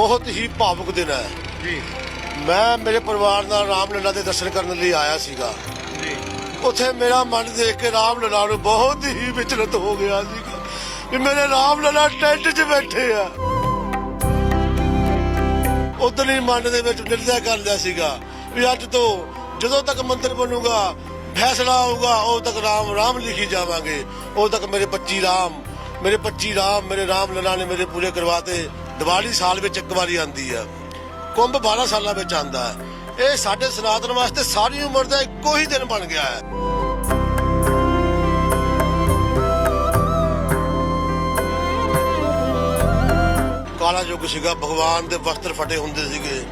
ਬਹੁਤ ਹੀ ਭਾਵੁਕ ਦਿਨ ਹੈ। ਜੀ। ਮੈਂ ਮੇਰੇ ਪਰਿਵਾਰ ਨਾਲ ਰਾਮਲੀਲਾ ਦੇ ਦਰਸ਼ਨ ਕਰਨ ਲਈ ਆਇਆ ਸੀਗਾ। ਜੀ। ਉੱਥੇ ਮੇਰਾ ਮਨ ਦੇਖ ਕੇ ਰਾਮਲੀਲਾ ਨੂੰ ਬਹੁਤ ਹੀ ਵਿਚਲਤ ਹੋ ਗਿਆ ਸੀਗਾ ਕਿ ਮੇਰੇ ਰਾਮਲੀਲਾ ਟੈਂਟ 'ਚ ਬੈਠੇ ਆ। ਉਦੋਂ ਹੀ ਮਨ ਦੇ ਵਿੱਚ ਨਿਰਦਿਆ ਕਰ ਲਿਆ ਸੀਗਾ ਵੀ ਅੱਜ ਤੋਂ ਜਦੋਂ ਤੱਕ ਮੰਦਿਰ ਬਣੂਗਾ ਫੈਸਲਾ ਆਊਗਾ ਉਦੋਂ ਤੱਕ ਰਾਮ ਰਾਮ ਲਿਖੀ ਜਾਵਾਂਗੇ। ਉਦੋਂ ਤੱਕ ਮੇਰੇ 25 ਰਾਮ ਮੇਰੇ 25 ਰਾਮ ਮੇਰੇ ਰਾਮ ਲਲਾ ਨੇ ਮੇਰੇ ਪੂਰੇ ਕਰਵਾਤੇ ਦੀਵਾਲੀ ਸਾਲ ਵਿੱਚ ਇੱਕ ਵਾਰੀ ਆਂਦੀ ਆ। ਕੁੰਭ 12 ਸਾਲਾਂ ਵਿੱਚ ਆਂਦਾ ਹੈ। ਇਹ ਸਾਡੇ ਸਨਾਤਨ ਵਾਸਤੇ ਸਾਰੀ ਉਮਰ ਦਾ ਇੱਕੋ ਹੀ ਦਿਨ ਬਣ ਗਿਆ ਹੈ। ਕਾਲਾ ਯੁੱਗ ਸੀਗਾ, ਭਗਵਾਨ ਦੇ ਵਸਤਰ ਫਟੇ ਹੁੰਦੇ ਸੀਗੇ।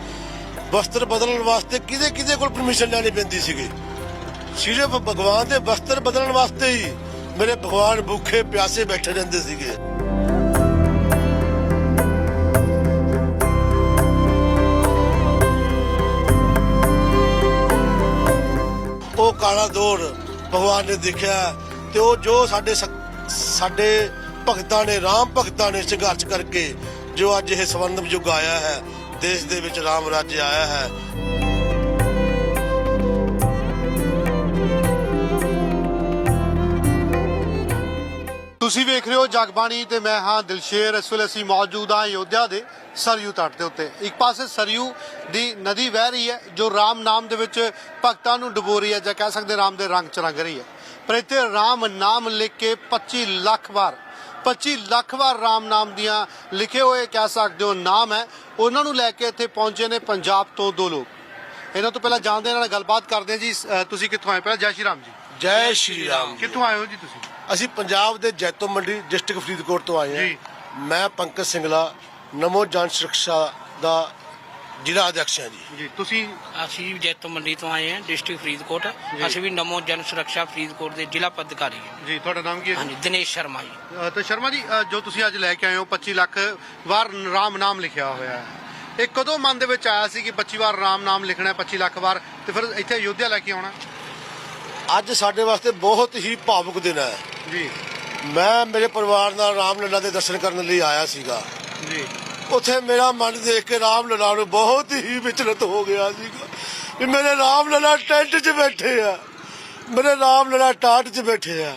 ਵਸਤਰ ਬਦਲਣ ਵਾਸਤੇ ਕਿਹਦੇ ਕਿਹਦੇ ਕੋਲ ਪਰਮਿਸ਼ਨ ਲੈਣੀ ਪੈਂਦੀ ਸੀਗੀ? ਸਿਰਫ ਭਗਵਾਨ ਦੇ ਵਸਤਰ ਬਦਲਣ ਵਾਸਤੇ ਹੀ ਮੇਰੇ ਭਗਵਾਨ ਭੁੱਖੇ ਪਿਆਸੇ ਬੈਠੇ ਰਹਿੰਦੇ ਸੀਗੇ। ਉਹ ਕਾਲਾ ਦੌਰ ਭਗਵਾਨ ਨੇ ਦੇਖਿਆ ਤੇ ਉਹ ਜੋ ਸਾਡੇ ਸਾਡੇ ਭਗਤਾਂ ਨੇ, ਰਾਮ ਭਗਤਾਂ ਨੇ ਸੰਘਰਸ਼ ਕਰਕੇ ਜੋ ਅੱਜ ਇਹ ਸਵਰਨਮ ਯੁੱਗ ਆਇਆ ਹੈ, ਦੇਸ਼ ਦੇ ਵਿੱਚ ਰਾਮ ਰਾਜ ਆਇਆ ਹੈ। ਤੁਸੀਂ ਵੇਖ ਰਹੇ ਹੋ ਜਗਬਾਣੀ ਤੇ ਮੈਂ ਹਾਂ ਦਿਲਸ਼ੇਰ। ਇਸ ਵੇਲੇ ਅਸੀਂ ਮੌਜੂਦ ਹਾਂ ਅਯੋਧਿਆ ਦੇ ਸਰਯੂ ਤੱਟ ਦੇ ਉੱਤੇ। ਇੱਕ ਪਾਸੇ ਸਰਯੂ ਦੀ ਨਦੀ ਵਹਿ ਰਹੀ ਹੈ ਜੋ ਰਾਮ ਨਾਮ ਦੇ ਵਿੱਚ ਭਗਤਾਂ ਨੂੰ ਡੁਬੋ ਰਹੀ ਹੈ ਜਾਂ ਕਹਿ ਸਕਦੇ ਰਾਮ ਦੇ ਰੰਗ ਚ ਰੰਗ ਰਹੀ ਹੈ। ਪਰ ਇੱਥੇ ਰਾਮ ਨਾਮ ਲਿਖ ਕੇ 25 ਲੱਖ ਵਾਰ 25 ਲੱਖ ਵਾਰ ਰਾਮ ਨਾਮ ਦੀਆਂ ਲਿਖੇ ਹੋਏ ਕਹਿ ਸਕਦੇ ਹੋ ਨਾਮ ਹੈ। ਉਹਨਾਂ ਨੂੰ ਲੈ ਕੇ ਇੱਥੇ ਪਹੁੰਚੇ ਨੇ ਪੰਜਾਬ ਤੋਂ ਦੋ ਲੋਕ। ਇਹਨਾਂ ਤੋਂ ਪਹਿਲਾਂ ਜਾਣਦੇ ਇਹਨਾਂ ਨਾਲ ਗੱਲਬਾਤ ਕਰਦੇ ਜੀ। ਤੁਸੀਂ ਕਿੱਥੋਂ ਆਏ? ਪਹਿਲਾਂ ਜੈ ਸ਼੍ਰੀ ਰਾਮ ਜੀ। ਜੈ ਸ਼੍ਰੀ ਰਾਮ ਕਿੱਥੋਂ ਆਏ ਹੋ ਜੀ ਤੁਸੀਂ? ਅਸੀਂ ਪੰਜਾਬ ਦੇ ਜੈਤੋ ਮੰਡੀ ਡਿਸਟ੍ਰਿਕਟ ਫਰੀਦਕੋਟ ਤੋਂ ਆਏ ਜੀ। ਹਾਂ ਮੈਂ ਪੰਕਜ ਸਿੰਗਲਾ ਨਮੋ ਜਨ ਸੁਰੱਖਿਆ ਦਾ ਜ਼ਿਲ੍ਹਾ ਅਧਿਕਸ਼ ਹਾਂ ਜੀ। ਜੀ ਤੁਸੀਂ ਅਸੀਂ ਜੈਤੋ ਮੰਡੀ ਤੋਂ ਆਏ ਹਾਂ ਡਿਸਟ੍ਰਿਕਟ ਫਰੀਦਕੋਟ। ਅਸੀਂ ਵੀ ਨਮੋ ਜਨ ਸੁਰੱਖਿਆ ਫਰੀਦਕੋਟ ਦੇ ਜ਼ਿਲ੍ਹਾ ਪਦਾਧਿਕਾਰੀ ਹਾਂ। ਜੀ ਤੁਹਾਡਾ ਨਾਮ ਕੀ ਹੈ ਹਾਂਜੀ ਦਿਨੇਸ਼ ਸ਼ਰਮਾ ਜੀ। ਅ, ਤੇ ਸ਼ਰਮਾ ਜੀ ਅ, ਜੋ ਤੁਸੀਂ ਅੱਜ ਲੈ ਕੇ ਆਏ ਹੋ 25 ਲੱਖ ਵਾਰ ਰਾਮ ਨਾਮ ਲਿਖਿਆ ਹੋਇਆ ਹੈ। ਇਹ ਕਦੋਂ ਮਨ ਦੇ ਵਿੱਚ ਆਇਆ ਸੀ ਕਿ 25 ਵਾਰ ਰਾਮ ਨਾਮ ਲਿਖਣਾ ਹੈ 25 ਲੱਖ ਵਾਰ? ਤੇ ਫਿਰ ਇੱਥੇ ਅਯੋਧਿਆ ਲੈ ਕੇ ਆਉਣਾ? ਅੱਜ ਸਾਡੇ ਵਾਸਤੇ ਬਹੁਤ ਹੀ ਭਾਵੁਕ ਦਿਨ ਹੈ। ਜੀ। ਮੈਂ ਮੇਰੇ ਪਰਿਵਾਰ ਨਾਲ ਰਾਮਲੀਲਾ ਦੇ ਦਰਸ਼ਨ ਕਰਨ ਲਈ ਆਇਆ ਸੀਗਾ। ਜੀ। ਉੱਥੇ ਮੇਰਾ ਮਨ ਦੇਖ ਕੇ ਰਾਮਲੀਲਾ ਨੂੰ ਬਹੁਤ ਹੀ ਵਿਚਲਤ ਹੋ ਗਿਆ ਸੀਗਾ ਕਿ ਮੇਰੇ ਰਾਮਲੀਲਾ ਟੈਂਟ 'ਚ ਬੈਠੇ ਆ। ਮੇਰੇ ਰਾਮਲੀਲਾ ਟਾਟ 'ਚ ਬੈਠੇ ਆ।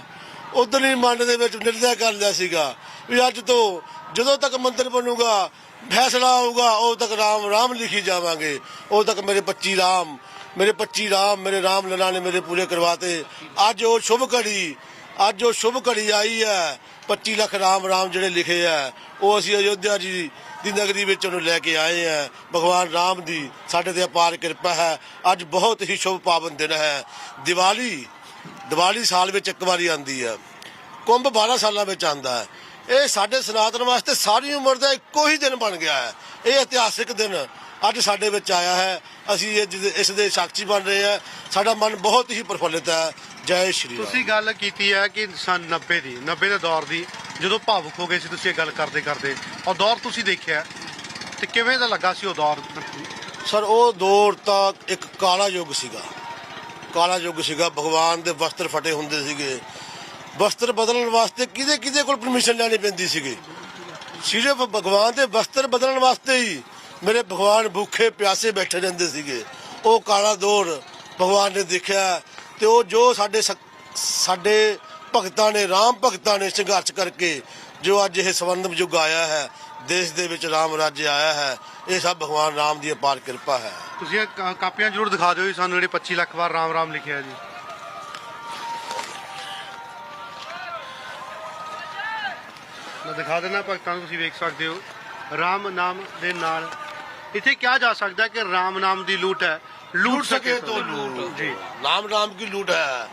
ਉਦੋਂ ਹੀ ਮਨ ਦੇ ਵਿੱਚ ਨਿਰਦਿਆ ਕਰ ਲਿਆ ਸੀਗਾ ਵੀ ਅੱਜ ਤੋਂ ਜਦੋਂ ਤੱਕ ਮੰਦਿਰ ਬਣੂਗਾ ਫੈਸਲਾ ਆਊਗਾ ਉਦੋਂ ਤੱਕ ਰਾਮ ਰਾਮ ਲਿਖੀ ਜਾਵਾਂਗੇ। ਉਦੋਂ ਤੱਕ ਮੇਰੇ 25 ਰਾਮ ਮੇਰੇ 25 ਰਾਮ ਮੇਰੇ ਰਾਮ ਲਲਾ ਨੇ ਮੇਰੇ ਪੂਰੇ ਕਰਵਾਤੇ। ਅੱਜ ਉਹ ਸ਼ੁਭ ਘੜੀ ਅੱਜ ਉਹ ਸ਼ੁਭ ਘੜੀ ਆਈ ਹੈ। 25 ਲੱਖ ਰਾਮ ਰਾਮ ਜਿਹੜੇ ਲਿਖੇ ਆ ਉਹ ਅਸੀਂ ਅਯੋਧਿਆ ਜੀ ਦੀ ਨਗਰੀ ਵਿੱਚ ਉਹਨੂੰ ਲੈ ਕੇ ਆਏ ਆ ਭਗਵਾਨ ਰਾਮ ਦੀ ਸਾਡੇ ਤੇ ਅਪਾਰ ਕਿਰਪਾ ਹੈ। ਅੱਜ ਬਹੁਤ ਹੀ ਸ਼ੁਭ ਪਾਵਨ ਦਿਨ ਹੈ। ਦੀਵਾਲੀ ਦੀਵਾਲੀ ਸਾਲ ਵਿੱਚ ਇੱਕ ਵਾਰੀ ਆਂਦੀ ਹੈ। ਕੁੰਭ 12 ਸਾਲਾਂ ਵਿੱਚ ਆਂਦਾ ਹੈ। ਇਹ ਸਾਡੇ ਸਨਾਤਨ ਵਾਸਤੇ ਸਾਰੀ ਉਮਰ ਦਾ ਇੱਕੋ ਹੀ ਦਿਨ ਬਣ ਗਿਆ ਹੈ। ਇਹ ਇਤਿਹਾਸਿਕ ਦਿਨ ਅੱਜ ਸਾਡੇ ਵਿੱਚ ਆਇਆ ਹੈ। ਅਸੀਂ ਇਹ ਇਸ ਦੇ ਸਾਖੀ ਬਣ ਰਹੇ ਹਾਂ। ਸਾਡਾ ਮਨ ਬਹੁਤ ਹੀ ਪ੍ਰਫੁੱਲਿਤ ਹੈ। ਜੈ ਸ਼੍ਰੀ ਰਾਮ। ਤੁਸੀਂ ਗੱਲ ਕੀਤੀ ਹੈ ਕਿ ਸਨ 90 ਦੀ। 90 ਦੇ ਦੌਰ ਦੀ ਜਦੋਂ ਭਾਵੁਕ ਹੋ ਗਏ ਸੀ ਤੁਸੀਂ ਇਹ ਗੱਲ ਕਰਦੇ ਕਰਦੇ ਉਹ ਦੌਰ ਤੁਸੀਂ ਦੇਖਿਆ ਤੇ ਕਿਵੇਂ ਦਾ ਲੱਗਾ ਸੀ ਉਹ ਦੌਰ? ਸਰ ਉਹ ਦੌਰ ਤਾਂ ਇੱਕ ਕਾਲਾ ਯੁੱਗ ਸੀਗਾ। ਕਾਲਾ ਯੁੱਗ ਸੀਗਾ। ਭਗਵਾਨ ਦੇ ਵਸਤਰ ਫਟੇ ਹੁੰਦੇ ਸੀਗੇ। ਵਸਤਰ ਬਦਲਣ ਵਾਸਤੇ ਕਿਹਦੇ ਕਿਹਦੇ ਕੋਲ ਪਰਮਿਸ਼ਨ ਲੈਣੀ ਪੈਂਦੀ ਸੀਗੀ? ਸਿਰਫ ਭਗਵਾਨ ਦੇ ਵਸਤਰ ਬਦਲਣ ਵਾਸਤੇ ਹੀ। ਮੇਰੇ ਭਗਵਾਨ ਭੁੱਖੇ ਪਿਆਸੇ ਬੈਠੇ ਰਹਿੰਦੇ ਸੀਗੇ। ਉਹ ਕਾਲਾ ਦੌਰ ਭਗਵਾਨ ਨੇ ਦੇਖਿਆ ਤੇ ਉਹ ਜੋ ਸਾਡੇ ਸ- ਸਾਡੇ ਭਗਤਾਂ ਨੇ, ਰਾਮ ਭਗਤਾਂ ਨੇ ਸੰਘਰਸ਼ ਕਰਕੇ ਜੋ ਅੱਜ ਇਹ ਸਵਰਨਮ ਯੁੱਗ ਆਇਆ ਹੈ, ਦੇਸ਼ ਦੇ ਵਿੱਚ ਰਾਮ ਰਾਜ ਆਇਆ ਹੈ, ਇਹ ਸਭ ਭਗਵਾਨ ਰਾਮ ਦੀ ਅਪਾਰ ਕਿਰਪਾ ਹੈ। ਤੁਸੀਂ ਇਹ ਕਾ- ਕਾਪੀਆਂ ਜ਼ਰੂਰ ਦਿਖਾ ਦਿਓ ਜੀ ਸਾਨੂੰ ਜਿਹੜੇ 25 ਲੱਖ ਵਾਰ ਰਾਮ ਰਾਮ ਲਿਖਿਆ ਹੈ ਜੀ। ਮੈਂ ਦਿਖਾ ਦਿੰਦਾ ਭਗਤਾਂ ਨੂੰ, ਤੁਸੀਂ ਵੇਖ ਸਕਦੇ ਹੋ। ਰਾਮ ਨਾਮ ਦੇ ਨਾਲ ਇੱਥੇ ਕਿਹਾ ਜਾ ਸਕਦਾ ਹੈ ਕਿ ਰਾਮ ਨਾਮ ਦੀ ਲੂਟ ਹੈ। ਲੂਟ ਸਕੇ ਤੋਂ ਲੂਟ। ਜੀ। ਰਾਮ ਰਾਮ ਕੀ ਲੂਟ ਹੈ?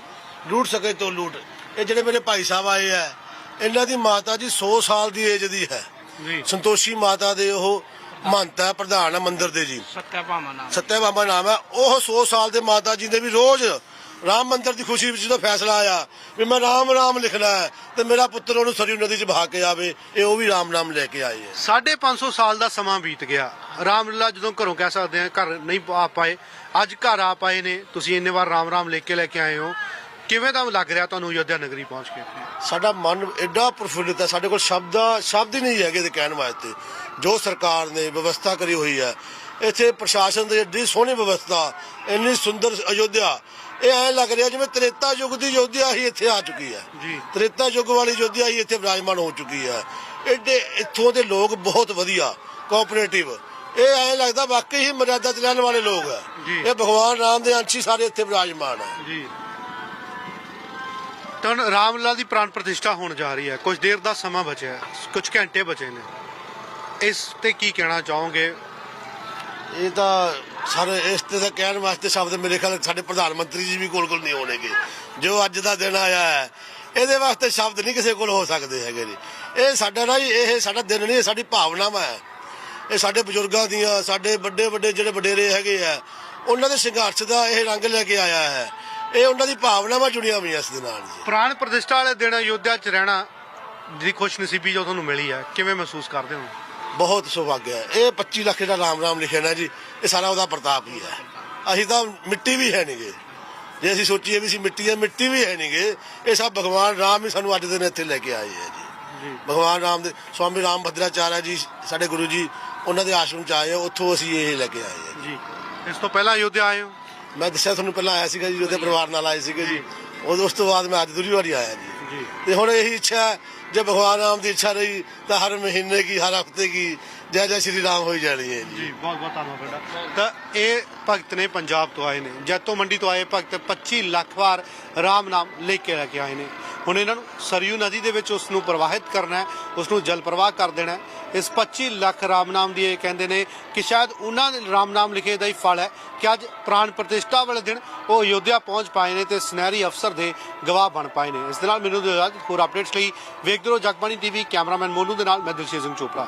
ਲੂਟ ਸਕੇ ਤੋਂ ਲੂਟ। ਇਹ ਜਿਹੜੇ ਮੇਰੇ ਭਾਈ ਸਾਹਿਬ ਆਏ ਹੈ ਇਹਨਾਂ ਦੀ ਮਾਤਾ ਜੀ 100 ਸਾਲ ਦੀ ਏਜ ਦੀ ਹੈ। ਜੀ। ਸੰਤੋਸ਼ੀ ਮਾਤਾ ਦੇ ਉਹ ਮਹੰਤ ਹੈ ਪ੍ਰਧਾਨ ਹੈ ਮੰਦਿਰ ਦੇ ਜੀ। ਸੱਤਿਆ ਭਾਮਾ ਨਾਮ। ਸੱਤਿਆ ਬਾਬਾ ਨਾਮ ਹੈ। ਉਹ 100 ਸਾਲ ਦੇ ਮਾਤਾ ਜੀ ਨੇ ਵੀ ਰੋਜ਼ ਰਾਮ ਮੰਦਿਰ ਦੀ ਖੁਸ਼ੀ ਵਿੱਚ ਜਦੋਂ ਫੈਸਲਾ ਆਇਆ ਵੀ ਮੈਂ ਰਾਮ ਰਾਮ ਲਿਖਣਾ ਹੈ ਤੇ ਮੇਰਾ ਪੁੱਤਰ ਉਹਨੂੰ ਸਰਯੂ ਨਦੀ 'ਚ ਬਹਾ ਕੇ ਆਵੇ ਇਹ ਉਹ ਵੀ ਰਾਮ ਨਾਮ ਲੈ ਕੇ ਆਏ ਹੈ। 550 ਸਾਲ ਦਾ ਸਮਾਂ ਬੀਤ ਗਿਆ। ਰਾਮਲੀਲਾ ਜਦੋਂ ਘਰੋਂ ਕਹਿ ਸਕਦੇ ਆ ਘਰ ਨਹੀਂ ਆ ਪਾਏ ਅੱਜ ਘਰ ਆ ਪਾਏ ਨੇ ਤੁਸੀਂ ਇੰਨੇ ਵਾਰ ਰਾਮ ਰਾਮ ਲਿਖ ਕੇ ਲੈ ਕੇ ਆਏ ਹੋ। ਕਿਵੇਂ ਦਾ ਲੱਗ ਰਿਹਾ ਤੁਹਾਨੂੰ ਅਯੋਧਿਆ ਨਗਰੀ ਪਹੁੰਚ ਕੇ? ਸਾਡਾ ਮਨ ਐਡਾ ਪ੍ਰਫੁੱਲਿਤ ਹੈ ਸਾਡੇ ਕੋਲ ਸ਼ਬਦਾਂ ਸ਼ਬਦ ਹੀ ਨਹੀਂ ਹੈਗੇ ਤੇ ਕਹਿਣ ਵਾਸਤੇ। ਜੋ ਸਰਕਾਰ ਨੇ ਵਿਵਸਥਾ ਕਰੀ ਹੋਈ ਹੈ ਇੱਥੇ ਪ੍ਰਸ਼ਾਸਨ ਦੀ ਐਡੀ ਸੋਹਣੀ ਵਿਵਸਥਾ ਇੰਨੀ ਸੁੰਦਰ ਅਯੋਧਿਆ ਇਹ ਐ ਲੱਗ ਰਿਹਾ ਜਿਵੇਂ ਤ੍ਰੇਤਾ ਯੁੱਗ ਦੀ ਅਯੋਧਿਆ ਹੀ ਇੱਥੇ ਆ ਚੁੱਕੀ ਹੈ। ਜੀ। ਤ੍ਰੇਤਾ ਯੁੱਗ ਵਾਲੀ ਅਯੋਧਿਆ ਹੀ ਇੱਥੇ ਵਿਰਾਜਮਾਨ ਹੋ ਚੁੱਕੀ ਹੈ। ਐਡੇ ਇੱਥੋਂ ਦੇ ਲੋਕ ਬਹੁਤ ਵਧੀਆ ਕੋਆਪਰੇਟਿਵ ਇਹ ਐ ਲੱਗਦਾ ਵਾਕਈ ਹੀ ਮਰਿਆਦਾ ਚ ਰਹਿਣ ਵਾਲੇ ਲੋਕ ਹੈ। ਇਹ ਭਗਵਾਨ ਰਾਮ ਦੇ ਅੰਸ਼ੀ ਸਾਰੇ ਇੱਥੇ ਵਿਰਾਜਮਾਨ ਹੈ। ਜੀ। ਤਾਂ ਰਾਮਲਲਾ ਦੀ ਪ੍ਰਾਨ ਪ੍ਰਤਿਸ਼ਠਾ ਹੋਣ ਜਾ ਰਹੀ ਹੈ। ਕੁਝ ਦੇਰ ਦਾ ਸਮਾਂ ਬਚਿਆ ਹੈ। ਕੁਝ ਘੰਟੇ ਬਚੇ ਨੇ। ਇਸ ਤੇ ਕੀ ਕਹਿਣਾ ਚਾਹੋਗੇ? ਇਹ ਤਾਂ ਸਾਰੇ ਇਸ ਤੇ ਤਾਂ ਕਹਿਣ ਵਾਸਤੇ ਸ਼ਬਦ ਮੇਰੇ ਖਿਆਲ ਸਾਡੇ ਪ੍ਰਧਾਨ ਮੰਤਰੀ ਜੀ ਵੀ ਕੋਲ ਕੋਲ ਨਹੀਂ ਹੋਣਗੇ। ਜੋ ਅੱਜ ਦਾ ਦਿਨ ਆਇਆ ਹੈ, ਇਹਦੇ ਵਾਸਤੇ ਸ਼ਬਦ ਨਹੀਂ ਕਿਸੇ ਕੋਲ ਹੋ ਸਕਦੇ ਹੈਗੇ ਜੀ ਇਹ ਸਾਡਾ ਨਾ ਇਹ ਸਾਡਾ ਦਿਨ ਨਹੀਂ, ਇਹ ਸਾਡੀ ਭਾਵਨਾਵਾਂ ਹੈ। ਇਹ ਸਾਡੇ ਬਜ਼ੁਰਗਾਂ ਦੀਆਂ, ਸਾਡੇ ਵੱਡੇ ਵੱਡੇ ਜਿਹੜੇ ਵਡੇਰੇ ਹੈਗੇ ਆ, ਉਹਨਾਂ ਦੇ ਸੰਘਰਸ਼ ਦਾ ਇਹ ਰੰਗ ਲੈ ਕੇ ਆਇਆ ਹੈ। ਇਹ ਉਹਨਾਂ ਦੀ ਭਾਵਨਾਵਾਂ ਜੁੜੀਆਂ ਹੋਈਆਂ ਇਸ ਦੇ ਨਾਲ ਜੀ। ਪ੍ਰਾਨ ਪ੍ਰਤਿਸ਼ਠਾ ਵਾਲੇ ਦਿਨ ਅਯੋਧਿਆ 'ਚ ਰਹਿਣਾ ਦੀ ਖੁਸ਼ਨਸੀਬੀ ਜੋ ਤੁਹਾਨੂੰ ਮਿਲੀ ਹੈ, ਕਿਵੇਂ ਮਹਿਸੂਸ ਕਰਦੇ ਹੋ? ਬਹੁਤ ਸੁਭਾਗਿਆ ਹੈ। ਇਹ 25 ਲੱਖ ਦਾ ਰਾਮ ਰਾਮ ਲਿਖਿਆ ਨਾ ਜੀ ਇਹ ਸਾਰਾ ਉਹਦਾ ਪ੍ਰਤਾਪ ਹੀ ਹੈ। ਅਸੀਂ ਤਾਂ ਮਿੱਟੀ ਵੀ ਹੈ ਨਹੀਂਗੇ ਜੇ ਅਸੀਂ ਸੋਚੀਏ ਵੀ ਅਸੀਂ ਮਿੱਟੀ ਹੈ ਮਿੱਟੀ ਵੀ ਹੈ ਨਹੀਂਗੇ ਇਹ ਸਭ ਭਗਵਾਨ ਰਾਮ ਹੀ ਸਾਨੂੰ ਅੱਜ ਦੇ ਦਿਨ ਇੱਥੇ ਲੈ ਕੇ ਆਏ ਹੈ ਜੀ। ਭਗਵਾਨ ਰਾਮ ਦੇ ਸਵਾਮੀ ਰਾਮ ਭਦਰਾਚਾਰਿਆ ਜੀ ਸਾਡੇ ਗੁਰੂ ਜੀ ਉਹਨਾਂ ਦੇ ਆਸ਼ਰਮ ਚ ਆਏ ਆ ਉੱਥੋਂ ਅਸੀਂ ਇਹ ਲੈ ਕੇ ਆਏ ਹਾਂ ਜੀ। ਇਸ ਤੋਂ ਪਹਿਲਾਂ ਅਯੋਧਿਆ ਆਏ ਹੋ? ਮੈਂ ਦੱਸਿਆ ਤੁਹਾਨੂੰ ਪਹਿਲਾਂ ਆਇਆ ਸੀਗਾ ਜੀ ਉਹਦੇ ਪਰਿਵਾਰ ਨਾਲ ਆਏ ਸੀਗੇ ਜੀ। ਉਹ ਉਸ ਤੋਂ ਬਾਅਦ ਮੈਂ ਅੱਜ ਦੂਰੀ ਵਾਰੀ ਆਇਆ ਜੀ। ਤੇ ਹੁਣ ਇਹੀ ਇੱਛਾ ਹੈ, ਜੇ ਭਗਵਾਨ ਰਾਮ ਦੀ ਇੱਛਾ ਰਹੀ ਤਾਂ ਹਰ ਮਹੀਨੇ ਕੀ ਹਰ ਹਫ਼ਤੇ ਕੀ ਜੈ ਜੈ ਸ਼੍ਰੀ ਰਾਮ ਹੋਈ ਜਾਣੀ ਹੈ ਜੀ। ਜੀ ਬਹੁਤ ਬਹੁਤ ਧੰਨਵਾਦ ਤੁਹਾਡਾ। ਤਾਂ ਇਹ ਭਗਤ ਨੇ ਪੰਜਾਬ ਤੋਂ ਆਏ ਨੇ ਜੈਤੋ ਮੰਡੀ ਤੋਂ ਆਏ ਭਗਤ 25 ਲੱਖ ਵਾਰ ਰਾਮ ਨਾਮ ਲੈ ਕੇ ਲੈ ਕੇ ਆਏ ਨੇ। ਹੁਣ ਇਹਨਾਂ ਨੂੰ ਸਰਯੂ ਨਦੀ ਦੇ ਵਿੱਚ ਉਸ ਨੂੰ ਪ੍ਰਵਾਹਿਤ ਕਰਨਾ ਹੈ ਉਸ ਨੂੰ ਜਲ ਪ੍ਰਵਾਹ ਕਰ ਦੇਣਾ ਹੈ। ਇਸ 25 ਲੱਖ ਰਾਮ ਨਾਮ ਦੀ ਇਹ ਕਹਿੰਦੇ ਨੇ ਕਿ ਸ਼ਾਇਦ ਉਹਨਾਂ ਦੇ ਰਾਮ ਨਾਮ ਲਿਖੇ ਦਾ ਹੀ ਫਲ ਹੈ ਕਿ ਅੱਜ ਪ੍ਰਾਨ ਪ੍ਰਤਿਸ਼ਠਾ ਵਾਲੇ ਦਿਨ ਉਹ ਅਯੋਧਿਆ ਪਹੁੰਚ ਪਾਏ ਨੇ ਤੇ ਸੁਨਹਿਰੀ ਅਫਸਰ ਦੇ ਗਵਾਹ ਬਣ ਪਾਏ ਨੇ। ਇਸ ਦੇ ਨਾਲ ਮੈਨੂੰ ਹੋਰ ਅਪਡੇਟਸ ਲਈ ਵੇਖਦੇ ਰਹੋ ਜਗਬਾਣੀ ਟੀਵੀ, ਕੈਮਰਾਮੈਨ ਮੋਨੂ ਦੇ ਨਾਲ ਮੈਂ ਦਿਲਸ਼ੀਰ ਸਿੰਘ ਚੋਪੜਾ।